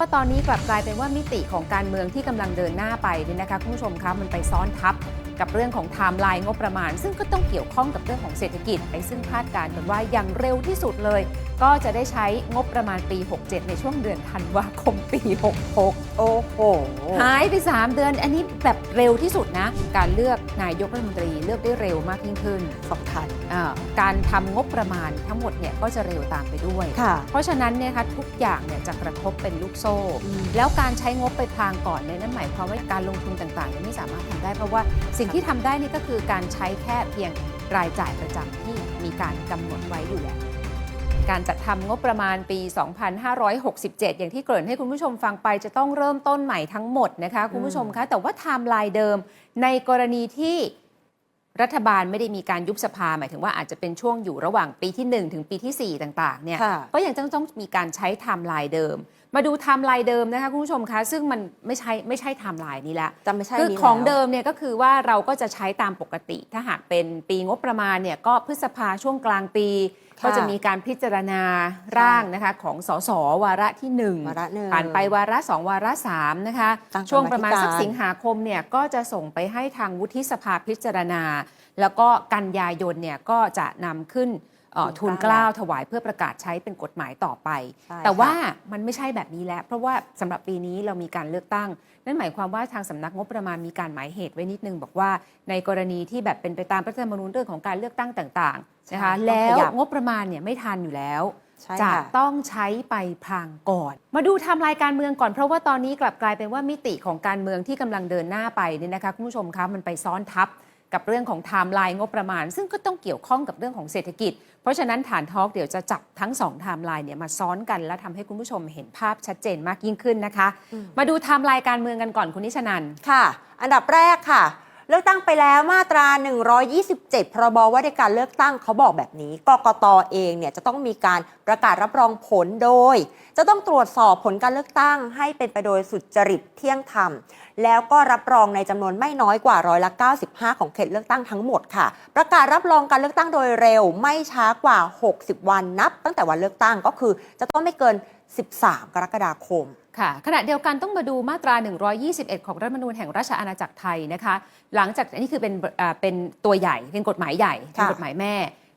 ว่าตอนนี้กลับกลายเป็นว่ามิติของการเมืองที่กำลังเดินหน้าไปนี่นะคะคุณผู้ชมคะมันไปซ้อนทับกับเรื่องของไทม์ไลน์งบประมาณ ซึ่งก็ต้องเกี่ยวข้องกับเรื่องของเศรษฐกิจ ไปซึ่งคาดการณ์กันว่าอย่างเร็วที่สุดเลย ก็จะได้ใช้งบประมาณปี 67 ในช่วงเดือนธันวาคมปี 66 โอ้โห หายไป 3 เดือน อันนี้แบบเร็วที่สุดนะ การเลือกนายกรัฐมนตรีเลือกได้เร็วมากยิ่งขึ้นสำคัญอ่าการทำงบประมาณทั้งหมดเนี่ยก็จะเร็วตามไปด้วยค่ะเพราะฉะนั้นเนี่ยนะคะทุกอย่างเนี่ยจะกระทบเป็นลูกโซ่ แล้วการใช้งบไปพลางก่อนเนี่ยนั่นหมายความว่าการลงทุนต่างๆเนี่ยไม่สามารถทำได้ เพราะว่าสิ่งที่ทำได้นี่ก็คือการใช้แค่เพียงรายจ่ายประจำที่มีการกำหนดไว้อยู่แล้ว การจัดทำงบประมาณปี 2567 อย่างที่เกริ่นให้คุณผู้ชมฟังไปจะต้องเริ่มต้นใหม่ทั้งหมดนะคะ คุณผู้ชมคะ แต่ว่าไทม์ไลน์เดิมในกรณีที่รัฐบาลไม่ได้มีการยุบสภาหมายถึงว่าอาจจะเป็นช่วงอยู่ระหว่างปีที่ 1 ถึงปีทีสี่4 ต่างๆเนี่ยค่ะก็ยังต้องต้องมีการใช้ไทม์ไลน์เดิม มาดูไทม์ไลน์เดิมนะคะคุณผู้ชมคะซึ่งมันไม่ใช่ไม่ใช่ไทม์ไลน์นี้ละจะไม่ใช่คือนี้ของแล้วเดิมเนี่ยก็คือว่าเราก็จะใช้ตามปกติ ถ้าหากเป็นปีงบประมาณเนี่ยก็พฤษภาช่วงกลางปีค่ะก็จะมีการพิจารณาร่างนะคะของสสวาระที่หนึ่งวาระหนึ่งผ่านไปวาระสองวาระสามนะคะตั้งกรรมธิการช่วงประมาณสักสิงหาคมเนี่ยก็จะส่งไปให้ทางวุฒิสภาพิจารณา แล้วก็กันยายนเนี่ยก็จะนำขึ้นเอ่อ ทุนเกล้าถวายเพื่อประกาศใช้เป็นกฎหมายต่อไปใช่แต่ว่าค่ะมันไม่ใช่แบบนี้แล้ว เพราะว่าสำหรับปีนี้เรามีการเลือกตั้ง นั่นหมายความว่าทางสำนักงบประมาณมีการหมายเหตุไว้นิดนึง บอกว่าในกรณีที่แบบเป็นไปตามรัฐธรรมนูญเรื่องของการเลือกตั้งต่างๆนะคะใช่ต้องแล้วขยับงบประมาณเนี่ยไม่ทันอยู่แล้วใช่จะค่ะต้องใช้ไปพลางก่อน มาดูไทม์ไลน์การเมืองก่อนเพราะว่าตอนนี้กลับกลายเป็นว่ามิติของการเมืองที่กำลังเดินหน้าไปเนี่ยนะคะคุณผู้ชมคะมันไปซ้อนทับ กับเรื่องของไทม์ไลน์งบประมาณ ซึ่งก็ต้องเกี่ยวข้องกับเรื่องของเศรษฐกิจ เพราะฉะนั้นฐานทอล์กเดี๋ยวจะจับทั้งสองไทม์ไลน์เนี่ยมาซ้อนกัน และทำให้คุณผู้ชมเห็นภาพชัดเจนมากยิ่งขึ้นนะคะ มาดูไทม์ไลน์การเมืองกันก่อนคุณนิชนันค่ะ อันดับแรกค่ะ เลือกตั้งไปแล้วมาตรา 127 พรบว่าด้วยการเลือกตั้งเขาบอกแบบนี้ กกตเองเนี่ยจะต้องมีการประกาศรับรองผลโดย จะต้องตรวจสอบผลการเลือกตั้ง ให้เป็นไปโดยสุจริตเที่ยงธรรม แล้วก็รับรองในจำนวนไม่น้อยกว่าร้อยละ95 ของเขตเลือกตั้งทั้งหมดค่ะ ประกาศรับรองการเลือกตั้งโดยเร็ว ไม่ช้ากว่า 60 วันนับ ตั้งแต่วันเลือกตั้งก็คือจะต้องไม่เกิน 13 กรกฎาคม ค่ะขณะเดียวกันต้องมาดูมาตรา 121 ของรัฐธรรมนูญแห่งราชอาณาจักรไทยนะคะ หลังจากอันนี้คือเป็นอ่าเป็นตัวใหญ่เป็นกฎหมายใหญ่เป็นค่ะกฎหมายแม่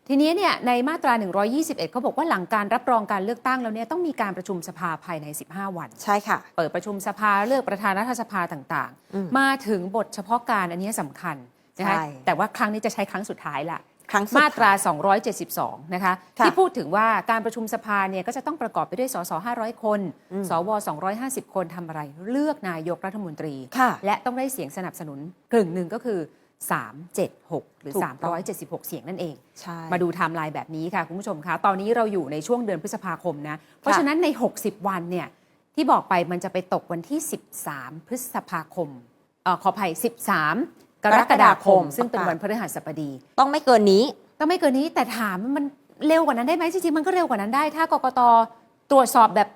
ทีนี้เนี่ยในมาตรา 121เขาบอกว่าหลังการรับรองการเลือกตั้งแล้วเนี่ยต้องมีการประชุมสภาภายใน 15 วัน ใช่ค่ะ เปิดประชุมสภาเลือกประธานรัฐสภาต่างอืมๆมาถึงบทเฉพาะการอันนี้สำคัญนะคะใช่แต่ว่าครั้งนี้จะใช้ครั้งสุดท้ายละ ครั้งสุดมาตราท้ย272 นะคะค่ะที่พูดถึงว่าการประชุมสภาเนี่ยก็จะต้องประกอบไปด้วยสส500 คนอืมสว 250 คนทำอะไร เลือกนายกรัฐมนตรีค่ะและต้องได้เสียงสนับสนุนกึ่งหนึ่งก็คือ 376 หรือถูกต้อง376 เสียงนั่นเองใช่มาดูไทม์ไลน์แบบนี้ค่ะ คุณผู้ชมคะ ตอนนี้เราอยู่ในช่วงเดือนพฤษภาคมนะ เพราะฉะนั้นใน 60 วันเนี่ยที่บอกไปมันจะไปตกวันที่ 13 พฤษภาคมเออขออภัย 13 กรกฎาคม ซึ่งเป็นวันพฤหัสบดี ต้องไม่เกินนี้ก็ไม่เกินนี้แต่ถามว่ามันเร็วกว่านั้นได้ไหมจริงๆมันก็เร็วกว่านั้นได้ ถ้ากกตตรวจสอบแบบ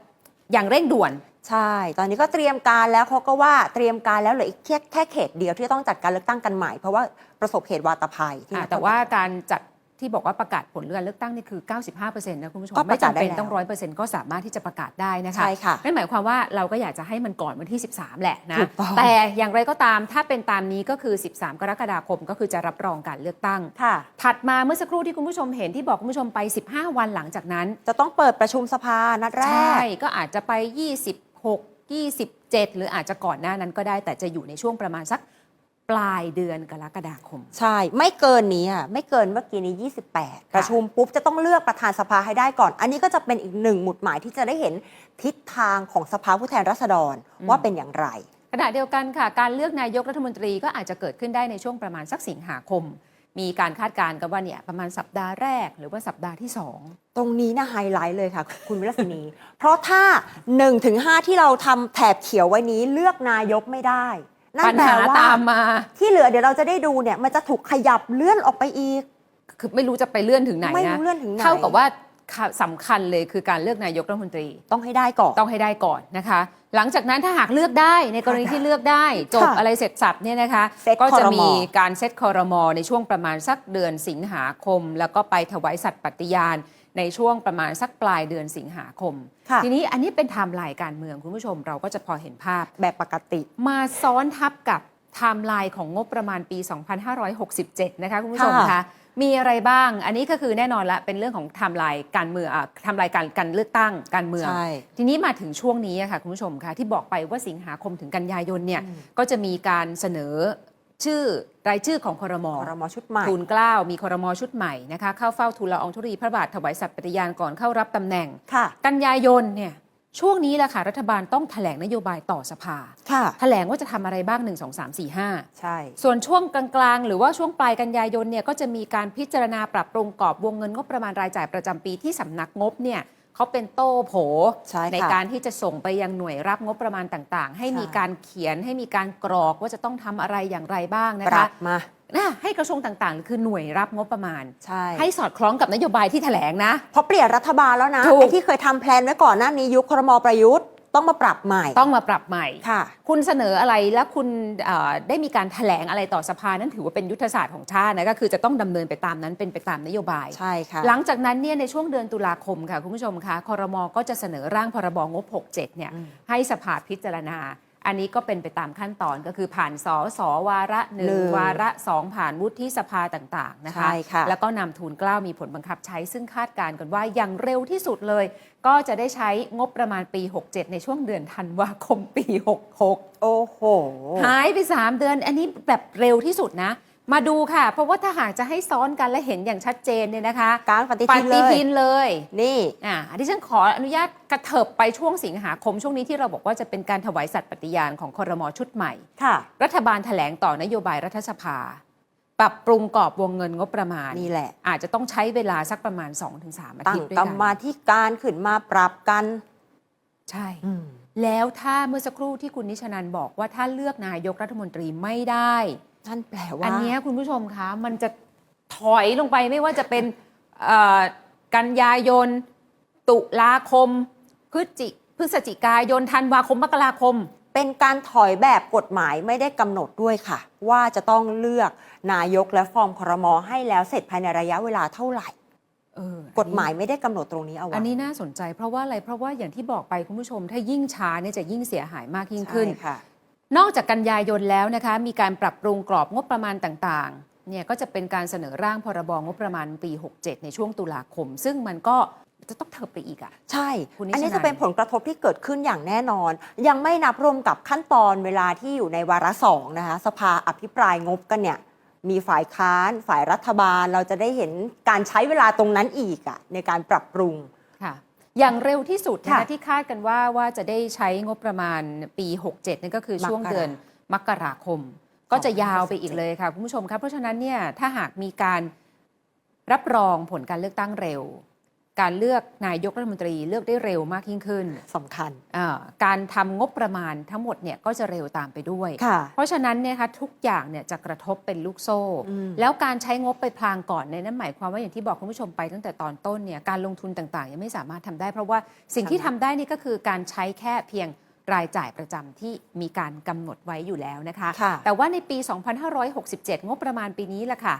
อย่างเร่งด่วน ใช่ ตอนนี้ก็เตรียมการแล้วเขาก็ว่าเตรียมการแล้วเหลืออีกแค่แค่เขตเดียวที่จะต้องจัดการเลือกตั้งกันใหม่ เพราะว่าประสบเหตุวาตภัยที่อ่าแต่ว่าการจัด ที่บอกว่าประกาศผลการเลือกตั้งนี่คือ 95%นะคุณผู้ชม ก็ปไม่ระกาศจำเป็นได้แล้วต้อง 100%ก็สามารถที่จะประกาศได้นะคะใช่ค่ะนั่นหมายความว่าเราก็อยากจะให้มันก่อนวันที่ 13 แหละนะ ถูกต้อง แต่อย่างไรก็ตามถ้าเป็นตามนี้ก็คือ 13 กรกฎาคมก็คือจะรับรองการเลือกตั้ง ค่ะ ถัดมาเมื่อสักครู่ที่คุณผู้ชมเห็นที่บอกคุณผู้ชมไป 15 วันหลังจากนั้น จะต้องเปิดประชุมสภานัดแรใช่ก ก็อาจจะไป 26 27 หรืออาจจะก่อนหน้านั้นก็ได้ แต่จะอยู่ในช่วงประมาณสักป ลายเดือนกรกฎาคม ใช่ ไม่เกินนี้อะไม่เกินเมื่อกี้นี้ 28 ประชุมปุ๊บจะต้องเลือกประธานสภาให้ได้ก่อน อันนี้ก็จะเป็นอีกหนึ่งหมุดหมายที่จะได้เห็นทิศทางของสภาผู้แทนราษฎรอืมว่าเป็นอย่างไร ขณะเดียวกันค่ะ การเลือกนายกรัฐมนตรีก็อาจจะเกิดขึ้นได้ในช่วงประมาณสักสิงหาคม มีการคาดการณ์กันว่าเนี่ยประมาณสัปดาห์แรก หรือว่าสัปดาห์ที่2ตรงนี้นะไฮไลท์เลยค่ะ คุณวิลสินี เพราะถ้า1ถึง5ที่เราทำแถบเขียวไว้นี้เลือกนายกไม่ได้ นั่ปันญแปลหาว่าตามมา ที่เหลือเดี๋ยวเราจะได้ดูเนี่ย มันจะถูกขยับเลื่อนออกไปอีก คือไม่รู้จะไปเลื่อนถึงไหนไม่นะรู้เลื่อนถึงไหนเท่ากับว่าสำคัญเลยคือการเลือกนายกรัฐมนตรี ต้องให้ได้ก่อน ต้องให้ได้ก่อนนะคะ หลังจากนั้นถ้าหากเลือกได้ในกรณีที่เลือกได้ จบค่ะอะไรเสร็จสับเนี่ยนะคะ เซ็ตก็จะครม มีการเซตคอรมอในช่วงประมาณสักเดือนสิงหาคม แล้วก็ไปถวายสัตย์ปฏิญาณ ในช่วงประมาณสักปลายเดือนสิงหาคม ค่ะ ทีนี้อันนี้เป็นไทม์ไลน์การเมืองคุณผู้ชมเราก็จะพอเห็นภาพ แบบปกติ มาซ้อนทับกับไทม์ไลน์ของงบประมาณปี 2567 นะคะคุณผู้ชมค่ะคะมีอะไรบ้าง อันนี้ก็คือแน่นอนละเป็นเรื่องของไทม์ไลน์การเมืองอะไทม์ไลน์การการเลือกตั้งการเมือง ใช่ ทีนี้มาถึงช่วงนี้อะค่ะคุณผู้ชมคะที่บอกไปว่าสิงหาคมถึงกันยายนเนี่ยอืมก็จะมีการเสนอ ชื่อรายชื่อของคอรมอครมชุดใหม่ทูลเกล้ามีคอรมอชุดใหม่นะคะเข้าเฝ้าทูลละอองธุรีพระบาทถวายสัตย์ปฏิญาณก่อนเข้ารับตำแหน่งค่ะกันยายนเนี่ยช่วงนี้แหละค่ะ รัฐบาลต้องแถลงนโยบายต่อสภาค่ะแถลงว่าจะทำอะไรบ้าง 1 2 3 4 5 ใช่ ส่วนช่วงกลางๆ หรือว่าช่วงปลายกันยายนเนี่ยก็จะมีการพิจารณาปรับปรุงกรอบวงเงินงบประมาณรายจ่ายประจำปีที่สำนักงบเนี่ย เขาเป็นโต้โผใช่ค่ะในการที่จะส่งไปยังหน่วยรับงบประมาณต่างๆ ให้ใช่ มีการเขียนให้มีการกรอกว่าจะต้องทำอะไรอย่างไรบ้างนะปรัคะบมานะให้กระทรวงต่างๆ คือหน่วยรับงบประมาณ ใช่ให้สอดคล้องกับนโยบายที่แถลงนะ เพราะเปลี่ยนรัฐบาลแล้วนะถูก ไอ้ที่เคยทำแพลนไว้ก่อนหน้านี้ยุคครมประยุทธ์ ต้องมาปรับใหม่ ต้องมาปรับใหม่ ค่ะ คุณเสนออะไรและคุณเอ่อได้มีการแถลงอะไรต่อสภานั้นถือว่าเป็นยุทธศาสตร์ของชาตินะก็คือจะต้องดำเนินไปตามนั้นเป็นไปตามนโยบาย ใช่ค่ะ หลังจากนั้นเนี่ยในช่วงเดือนตุลาคมค่ะ คุณผู้ชมคะคอรมอก็จะเสนอร่างพรบงบ 67 เนี่ยอืมให้สภาพิจารณา อันนี้ก็เป็นไปตามขั้นตอนก็คือผ่านสสวาระหนึ่หนึ่งงวาระสองผ่านวุฒิสภาต่างๆนะคะใช่ค่ะแล้วก็นำทูลเกล้ามีผลบังคับใช้ ซึ่งคาดการณ์กันว่าอย่างเร็วที่สุดเลย ก็จะได้ใช้งบประมาณปี 67 ในช่วงเดือนธันวาคมปี 66 โอ้โห หายไป 3 เดือน อันนี้แบบเร็วที่สุดนะ มาดูค่ะ เพราะว่าถ้าหากจะให้ซ้อนกันและเห็นอย่างชัดเจนเนี่ยนะคะการปฏิปทินเลฏิยทินเลย นี่อ่าอันนี้ฉันขออนุญาตกระเถิบไปช่วงสิงหาคมช่วงนี้ที่เราบอกว่าจะเป็นการถวายสัตย์ปฏิญาณของคอรมอชุดใหม่ ค่ะ รัฐบาลแถลงต่อนโยบายรัฐสภา ปรับปรุงกรอบวงเงินงบประมาณนี่แหละ อาจจะต้องใช้เวลาสักประมาณ 2-3อาตั้ทิงตย์ด้วยกรกัรนมาธิการขึ้นมาปรับกัน ใช่อืมแล้วถ้าเมื่อสักครู่ที่คุณนิชนันบอกว่าถ้าเลือกนายกรัฐมนตรีไม่ได้ นั่นแปลว่าอันเนี้ยคุณผู้ชมคะ มันจะถอยลงไปไม่ว่าจะเป็นเอ่อกันยายน ตุลาคม พฤศจิพฤศจิกายนธันวาคมมกราคม เป็นการถอยแบบกฎหมายไม่ได้กำหนดด้วยค่ะ ว่าจะต้องเลือกนายกและฟอร์มครมให้แล้วเสร็จภายในระยะเวลาเท่าไหร่ เอออันนี้กฎหมายไม่ได้กำหนดตรงนี้เอาไว้อันนี้น่าสนใจเพราะว่าอะไรเพราะว่าอย่างที่บอกไปคุณผู้ชม ถ้ายิ่งช้าเนี่ยจะยิ่งเสียหายมากยิ่งขึ้น ใช่ค่ะ นอกจากกันยายนแล้วนะคะมีการปรับปรุงกรอบงบประมาณต่างๆเนี่ยก็จะเป็นการเสนอร่างพรบงบประมาณปี 67 ในช่วงตุลาคม ซึ่งมันก็จะต้องเถิบไปอีกอะใช่คุณนิชอันนี้นันจะเป็นผลกระทบที่เกิดขึ้นอย่างแน่นอน ยังไม่นับรวมกับขั้นตอนเวลาที่อยู่ในวาระสองนะคะ สภาอภิปรายงบกันเนี่ย มีฝ่ายค้าน ฝ่ายรัฐบาล เราจะได้เห็นการใช้เวลาตรงนั้นอีกอะในการปรับปรุงค่ะ อย่างเร็วที่สุดนะค่ะคะที่คาดกันว่าว่าจะได้ใช้งบประมาณปี 67นี่ก็คือช่วงมกราเดือนมกราคม ก็จะยาวไปอีกเลยค่ะคุณผู้ชมครับเพราะฉะนั้นเนี่ยถ้าหากมีการรับรองผลการเลือกตั้งเร็ว การเลือกนายกรัฐมนตรีเลือกได้เร็วมากยิ่งขึ้นสำคัญอ่าการทำงบประมาณทั้งหมดเนี่ยก็จะเร็วตามไปด้วยค่ะเพราะฉะนั้นเนี่ยคะทุกอย่างเนี่ยจะกระทบเป็นลูกโซ่อืมแล้วการใช้งบไปพลางก่อนเนี่ยนั่นหมายความว่าอย่างที่บอกคุณผู้ชมไปตั้งแต่ตอนต้นเนี่ยการลงทุนต่างๆ ยังไม่สามารถทำได้ เพราะว่าสิ่งที่ทำได้นี่ก็คือการใช้แค่เพียงรายจ่ายประจำที่มีการกำหนดไว้อยู่แล้วนะคะค่ะแต่ว่าในปี 2567 งบประมาณปีนี้แหละค่ะ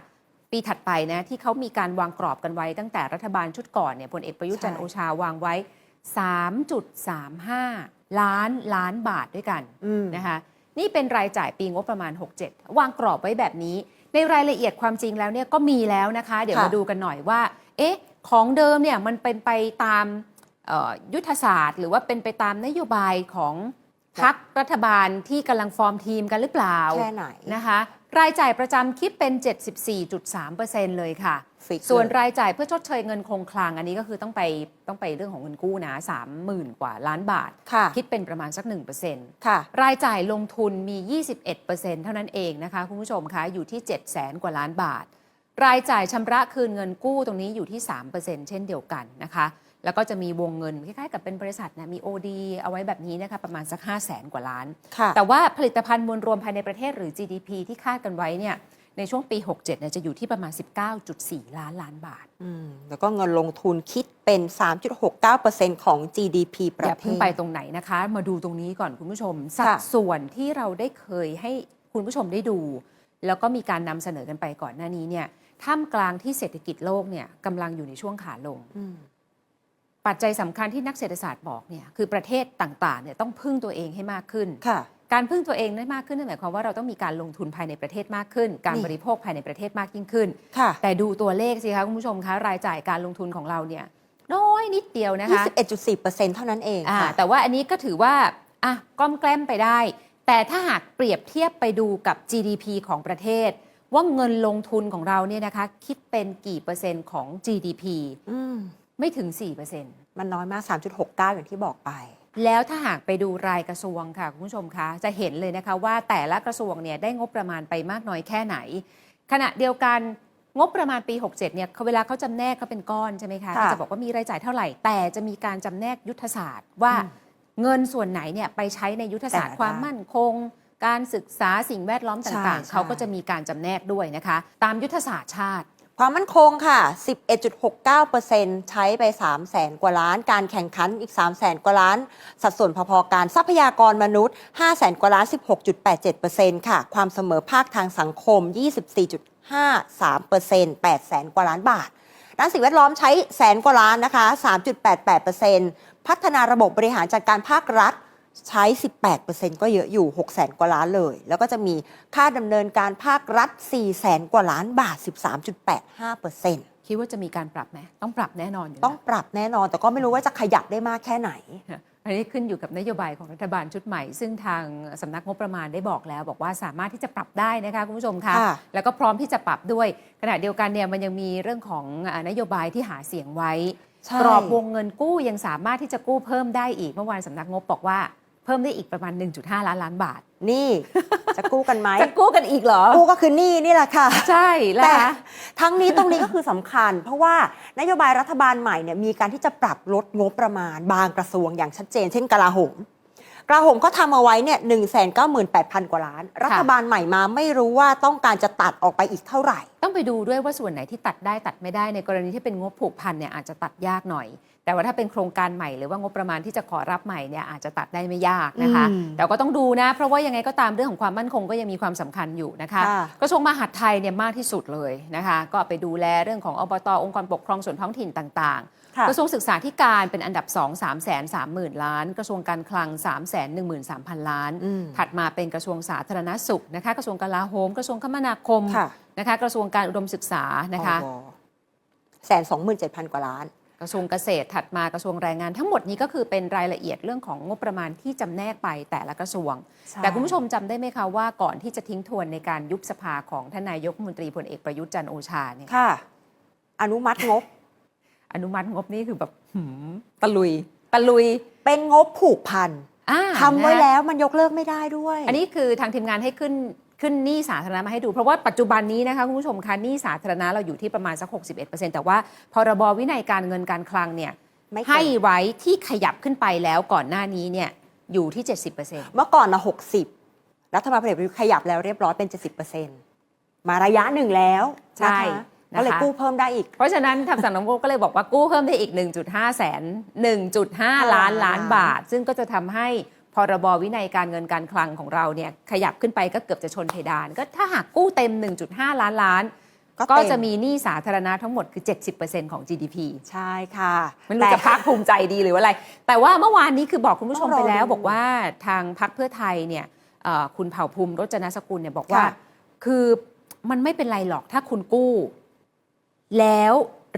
ปีถัดไปนะที่เขามีการวางกรอบกันไว้ตั้งแต่รัฐบาลชุดก่อนเนี่ยพลเอกประยุทธ์จันทร์ใช่โอชาวางไว้ 3.35 ล้านล้านบาทด้วยกันอืมนะคะนี่เป็นรายจ่ายปีงบประมาณ 67 วางกรอบไว้แบบนี้ ในรายละเอียดความจริงแล้วเนี่ยก็มีแล้วนะคะ เดี๋ยวค่ะมาดูกันหน่อยว่า เอ๊ะ ของเดิมเนี่ยมันเป็นไปตามเอ่อยุทธศาสตร์ หรือว่าเป็นไปตามนโยบายของพรรครัฐบาลที่กำลังฟอร์มทีมกันหรือเปล่าแค่ไหนนะคะ รายจ่ายประจำคิดเป็น 74.3%เลยค่ะฟิกส่วนเลย รายจ่ายเพื่อชดเชยเงินคงคลังอันนี้ก็คือต้องไปต้องไปเรื่องของเงินกู้นะ30,000 กว่าล้านบาท ค่ะคิดเป็นประมาณสัก 1%ค่ะ รายจ่ายลงทุนมี 21%เท่านั้นเองนะคะ คุณผู้ชมคะอยู่ที่ 7 0 0แสนกว่าล้านบาท รายจ่ายชำระคืนเงินกู้ตรงนี้อยู่ที่ 3%เช่นเดียวกันนะคะ แล้วก็จะมีวงเงินคล้ายๆกับเป็นบริษัทนะมี OD เอาไว้แบบนี้นะคะประมาณสัก 5 0 0แสนกว่าล้านค่ะแต่ว่าผลิตภัณฑ์มวลรวมภายในประเทศหรือ GDP ที่คาดกันไว้เนี่ยในช่วงปี 67เนี่ยจะอยู่ที่ประมาณ 19.4 ล้านล้านบาทอืมแล้วก็เงินลงทุนคิดเป็น 3.69%ของ GDP ปอระย่าเทเพิ่งศไปตรงไหนนะคะ มาดูตรงนี้ก่อนคุณผู้ชม สัดค่ะส่วนที่เราได้เคยให้คุณผู้ชมได้ดู แล้วก็มีการนำเสนอกันไปก่อนหน้านี้เนี่ย ท่ามกลางที่เศรษฐกิจโลกเนี่ยกำลังอยู่ในช่วงขาลงอืม ปัจจัยสำคัญที่นักเศรษฐศาสตร์บอกเนี่ยคือประเทศต่างๆเนี่ยต้องพึ่งตัวเองให้มากขึ้นค่ะ การพึ่งตัวเองได้มากขึ้นนั่นหมายความว่าเราต้องมีการลงทุนภายในประเทศมากขึ้น การนี่บริโภคภายในประเทศมากยิ่งขึ้นค่ะแต่ดูตัวเลขสิคะคุณผู้ชมคะรายจ่ายการลงทุนของเราเนี่ยน้อยนิดเดียวนะคะ21.4%เท่านั้นเองอ่าค่ะแต่ว่าอันนี้ก็ถือว่าอะก้อมแกล้มไปได้ แต่ถ้าหากเปรียบเทียบไปดูกับ GDP ของประเทศ ว่าเงินลงทุนของเราเนี่ยนะคะคิดเป็นกี่เปอร์เซ็นต์ของ GDP อืม ไม่ถึง 4%มันน้อยมาก 3.69 อย่างที่บอกไป แล้วถ้าหากไปดูรายกระทรวงค่ะ คุณผู้ชมคะจะเห็นเลยนะคะว่าแต่ละกระทรวงเนี่ยได้งบประมาณไปมากน้อยแค่ไหน ขณะเดียวกันงบประมาณปี 67 เนี่ยเขาเวลาเขาจำแนกเขาเป็นก้อนใช่ไหมคะค่ะก็จะบอกว่ามีรายจ่ายเท่าไหร่ แต่จะมีการจำแนกยุทธศาสตร์ว่าอืมเงินส่วนไหนเนี่ยไปใช้ในยุทธศาสตร์แต่ละความมั่นคง การศึกษาสิ่งแวดล้อมใช่ต่างใช่ๆเขาก็จะมีการจำแนกด้วยนะคะ ตามยุทธศาสตร์ชาติ ความมั่นคงค่ะ 11.69%ใช้ไป 3 0 0แสนกว่าล้าน การแข่งขันอีก 3 0 0แสนกว่าล้าน สัดส่วนพอๆกัน ทรัพยากรมนุษย์ 5 0 0แสนกว่าล้าน 16.87%ค่ะ ความเสมอภาคทางสังคม 24.53% 8แสนกว่าล้านบาท ด้านสิ่งแวดล้อมใช้แสนกว่าล้านนะคะ 3.88%พัฒนาระบบบริหารจัดการภาครัฐ ใช้ 18%ก็เยอะอยู่6แสนกว่าล้านเลย แล้วก็จะมีค่าดำเนินการภาครัฐ 4 แสนกว่าล้านบาท 13.85%คิดว่าจะมีการปรับไหมต้องปรับแน่นอนอยู่แล้วต้องปรับแน่นอน แต่ก็ไม่รู้ว่าจะขยับได้มากแค่ไหน อันนี้ขึ้นอยู่กับนโยบายของรัฐบาลชุดใหม่ ซึ่งทางสำนักงบประมาณได้บอกแล้ว บอกว่าสามารถที่จะปรับได้นะคะคุณผู้ชมคะค่ะแล้วก็พร้อมที่จะปรับด้วยขณะเดียวกันเนี่ยมันยังมีเรื่องของอ่านโยบายที่หาเสียงไว้ใช่กรอบวงเงินกู้ยังสามารถที่จะกู้เพิ่มได้อีกเมื่อวานสำนักงบบอกว่า เพิ่มได้อีกประมาณ 1.5 ล้านล้านบาท นี่ จะกู้กันไหมจะกู้กันอีกเหรอ กู้ก็คือหนี้นี่แหละค่ะ ใช่แล้วแต่คะทั้งนี้ตรงนี้ก็คือสำคัญ เพราะว่านโยบายรัฐบาลใหม่เนี่ยมีการที่จะปรับลดงบประมาณ บางกระทรวงอย่างชัดเจน เช่นกลาโหมกลาโหมก็ทำเอาไว้เนี่ยหนึ่งแสนเก้าหมื่นแปดพันกว่าล้าน รัฐบาลใหม่มาไม่รู้ว่าต้องการจะตัดออกไปอีกเท่าไหร่ ต้องไปดูด้วยว่าส่วนไหนที่ตัดได้ตัดไม่ได้ในกรณีที่เป็นงบผูกพันเนี่ยอาจจะตัดยากหน่อย แต่ว่าถ้าเป็นโครงการใหม่หรือว่างบประมาณที่จะขอรับใหม่เนี่ยอาจจะตัดได้ไม่ยากนะคะ อืมแต่ก็ต้องดูนะ เพราะว่ายังไงก็ตามเรื่องของความมั่นคงก็ยังมีความสำคัญอยู่นะคะค่ะ กระทรวงมหาดไทยเนี่ยมากที่สุดเลยนะคะ ก็ไปดูแลเรื่องของอบตองค์กรปกครองส่วนท้องถิ่นต่างค่ะๆกระทรวงศึกษาธิการเป็นอันดับ 2 3 3 0 0 0 0 ล้าน กระทรวงการคลัง 3 1 3 0 0 0 ล้าน อืมถัดมาเป็นกระทรวงสาธารณสุขนะคะ กระทรวงกลาโหม กระทรวงคมนาคมค่ะ นะคะ กระทรวงการอุดมศึกษานะคะ แสนสองหมื่นเจ็ดพันกว่าล้าน กระทรวงเกษตรถัดมากระทรวงแรงงาน ทั้งหมดนี้ก็คือเป็นรายละเอียดเรื่องของงบประมาณที่จำแนกไปแต่ละกระทรวงใช่แต่คุณผู้ชมจำได้ไหมคะว่าก่อนที่จะทิ้งทวนในการยุบสภาของท่านนายกรัฐมนตรีพลเอกประยุทธ์จันทร์โอชาเนี่ยค่ะ อนุมัติงบ อนุมัติงบนี่คือแบบหืมตะลุย ตะลุยเป็นงบผูกพันอ่าทำไว้นะแล้วมันยกเลิกไม่ได้ด้วย อันนี้คือทางทีมงานให้ขึ้น ขึ้นหนี้สาธารณะมาให้ดู เพราะว่าปัจจุบันนี้นะคะคุณผู้ชมคะหนี้สาธารณะเราอยู่ที่ประมาณสัก 61%แต่ว่าพรบวินัยการเงินการคลังเนี่ยไม่เกินให้ไว้ที่ขยับขึ้นไปแล้วก่อนหน้านี้เนี่ยอยู่ที่ 70%เมื่อก่อนนะ60 รัฐบาลพลเอกประยุทธ์ขยับแล้วเรียบร้อยเป็น 70%มาระยะหนึ่งแล้วใช่นะคะก็เลยนะคะกู้เพิ่มได้อีก เพราะฉะนั้นทางสำนักงบก็เลยบอกว่ากู้เพิ่มได้อีก 1.5 แสน 1.5 ล้านล้านบาท ซึ่งก็จะทำให้ พรบวินัยการเงินการคลังของเราเนี่ยขยับขึ้นไปก็เกือบจะชนเพดาน ก็ถ้าหากกู้เต็ม 1.5 ล้านล้าน ก็ก็เต็มจะมีหนี้สาธารณะทั้งหมดคือ 70%ของ GDP ใช่ค่ะไม่รู้จะภาคภูมิใจดีหรือว่าอะไร แต่ว่าเมื่อวานนี้คือบอกคุณผู้ชมต้องรอไปแล้วดูบอกว่าทางพักเพื่อไทยเนี่ยเอ่อคุณเผ่าภูมิรจนสกุลเนี่ยบอกว่าค่ะคือมันไม่เป็นไรหรอกถ้าคุณกู้ แล้ว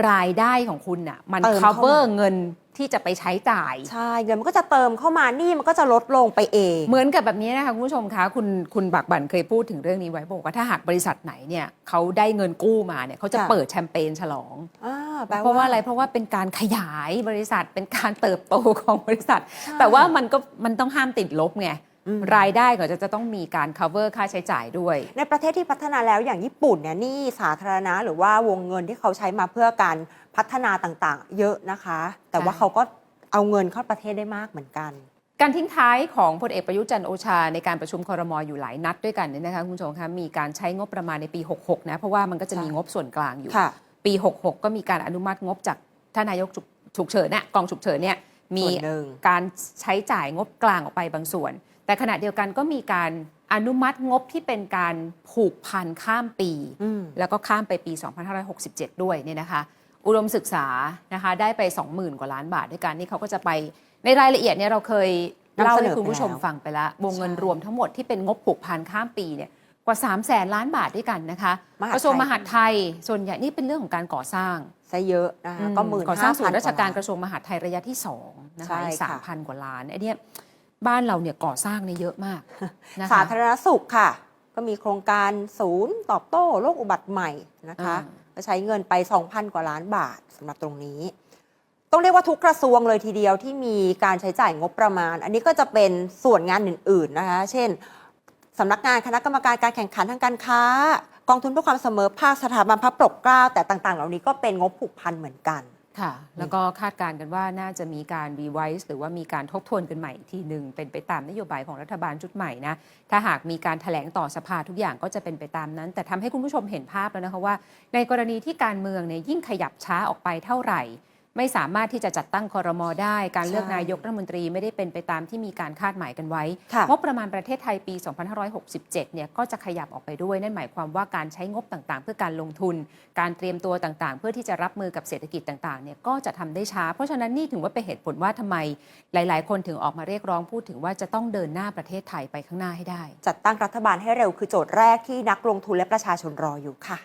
รายได้ของคุณน่ะมันเติมเข้ามา cover เงิน ที่จะไปใช้จ่าย ใช่เงินมันก็จะเติมเข้ามานี่มันก็จะลดลงไปเอง เหมือนกับแบบนี้นะคะคุณผู้ชมคะคุณคุณบักบันเคยพูดถึงเรื่องนี้ไว้บอกว่าถ้าหากบริษัทไหนเนี่ยเขาได้เงินกู้มาเนี่ยเขาจะค่ะเปิดแชมเปญฉลองอ่าแปลเพราะว่าอะไรเพราะว่าเป็นการขยายบริษัทเป็นการเติบโตของบริษัทใช่แต่ว่ามันก็มันต้องห้ามติดลบไงอืม รายได้ก็จะจะต้องมีการ cover ค่าใช้จ่ายด้วย ในประเทศที่พัฒนาแล้วอย่างญี่ปุ่นเนี่ยหนี่สาธารณะหรือว่าวงเงินที่เขาใช้มาเพื่อการพัฒนาต่างๆ เยอะนะคะ แต่ว่าใช่เขาก็เอาเงินเข้าประเทศได้มากเหมือนกัน การทิ้งท้ายของพลเอกประยุทธ์จันทร์โอชา ในการประชุมครมอยู่หลายนัดด้วยกันเนี่ยนะคะคุณผู้ชมคะมีการใช้งบประมาณในปี 66 นะเพราะว่ามันก็จะมีใช่งบส่วนกลางอยู่ค่ะปี 66 ก็มีการอนุมัติงบจากท่านนายกฉุกฉุกเฉินเนี่ยกองฉุกเฉินเนี่ยมีส่วนหนึ่งการใช้จ่ายงบกลางออกไปบางส่วน แต่ขณะเดียวกันก็มีการอนุมัติงบที่เป็นการผูกพันข้ามปีอืมแล้วก็ข้ามไปปี 2567 ด้วยเนี่ยนะคะ อุดมศึกษานะคะได้ไป 20,000 กว่าล้านบาทด้วยกันนี่เขาก็จะไปในรายละเอียดเนี่ยเราเคยนำเสนอเล่าให้คุณผู้ชมไปแล้วฟังไปแล้ววงเงินใช่รวมทั้งหมดที่เป็นงบผูกพันข้ามปีเนี่ยกว่า 3 0 0แสนล้านบาทด้วยกันนะคะมหาดไทยกระทรวงมหาดไทยส่วนใหญ่นี่เป็นเรื่องของการก่อสร้างซะเยอะนะคะก็หมื่นก่อสร้างศูนย์5,000ราชการว่กระทรวงมหาดไทยระยะที่2นะใช่คะอีกค่ะสามพันกว่าล้านไอ้เนี่ย บ้านเราเนี่ยก่อสร้างเนี่ยเยอะมากนะคะสาธารณสุขค่ะ ก็มีโครงการศูนย์ตอบโต้โรคอุบัติใหม่นะคะอ่าก็ใช้เงินไป 2,000 กว่าล้านบาทสำหรับตรงนี้ ต้องเรียกว่าทุกกระทรวงเลยทีเดียวที่มีการใช้จ่ายงบประมาณ อันนี้ก็จะเป็นส่วนงานอื่น ๆนะคะ เช่นสำนักงานคณะกรรมการการแข่งขันทางการค้า กองทุนเพื่อความเสมอภาคสถาบันพระปกเกล้าแต่ต่าง ๆ เหล่านี้ก็เป็นงบผูกพันเหมือนกัน ค่ะ แล้วก็คาดการณ์กันว่าน่าจะมีการรีไวซ์หรือว่ามีการทบทวนกันใหม่อีกทีหนึ่งเป็นไปตามนโยบายของรัฐบาลชุดใหม่นะ ถ้าหากมีการถแถลงต่อสภาทุกอย่างก็จะเป็นไปตามนั้น แต่ทำให้คุณผู้ชมเห็นภาพแล้วนะคะว่า ในกรณีที่การเมืองเนี่ยยิ่งขยับช้าออกไปเท่าไหร่ ไม่สามารถที่จะจัดตั้งคอรมอได้ การเลือกใช่นายกรัฐมนตรีไม่ได้เป็นไปตามที่มีการคาดหมายกันไว้ค่ะงบประมาณประเทศไทยปี 2567 เนี่ยก็จะขยับออกไปด้วยนั่นหมายความว่าการใช้งบต่างๆ เพื่อการลงทุน การเตรียมตัวต่างๆ เพื่อที่จะรับมือกับเศรษฐกิจต่างๆ เนี่ยก็จะทำได้ช้า เพราะฉะนั้นนี่ถึงว่าเป็นเหตุผลว่าทำไมหลาย ๆ คนถึงออกมาเรียกร้องพูดถึงว่าจะต้องเดินหน้าประเทศไทยไปข้างหน้าให้ได้ จัดตั้งรัฐบาลให้เร็วคือโจทย์แรกที่นักลงทุนและประชาชนรออยู่ค่ะ